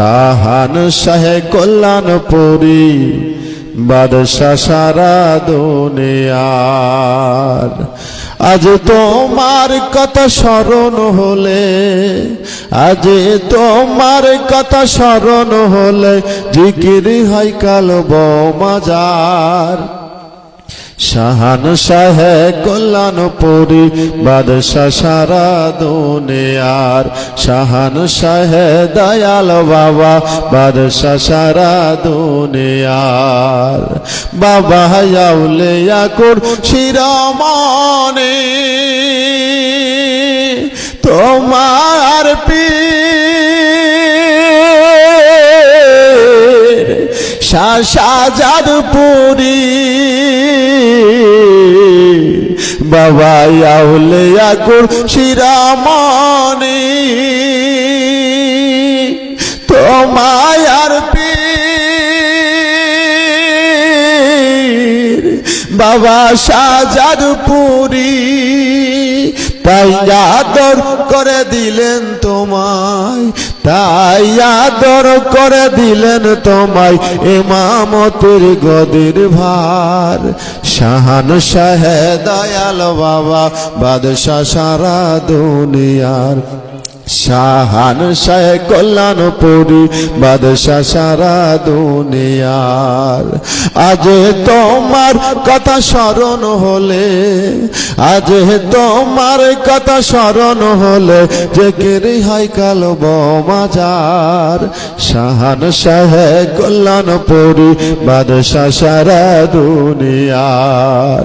শাহান শাহে কল্যাণপুরী বাদশা সারা দুনিয়ার। আজ তোমার কথা স্মরণ হলে, আজ তোমার কথা স্মরণ হলে, জিকির হয় কাল মাজার শাহান শাহে কল্যাণপুরী বাদশা সারা দুনিয়ার। শাহান শাহে দয়াল বাবা বাদশা সারা দুনিয়ার। বাবা আউলে আকুর শিরমণি তোমার পীর শাসা যাদপুরী বাবা আউলে আগুর শিরামণি বাবা সাজাদপুরী তাই আদর করে দিলেন তোমায়, তাই আদর করে দিলেন তোমায় ইমামতের গদির ভার। শাহান শাহে দয়াল বাবা, বাদশাহ সারা দুনিয়ার শাহান শাহ কল্যাণপুরী বাদশাহ সারা দুনিয়ার। আজ তোমার কথা স্মরণ হলে, আজ তোমার কথা স্মরণ হলে, যে কেরি কাল মাজার শাহান শাহ কল্যাণপুরী বাদশাহ সারা দুনিয়ার।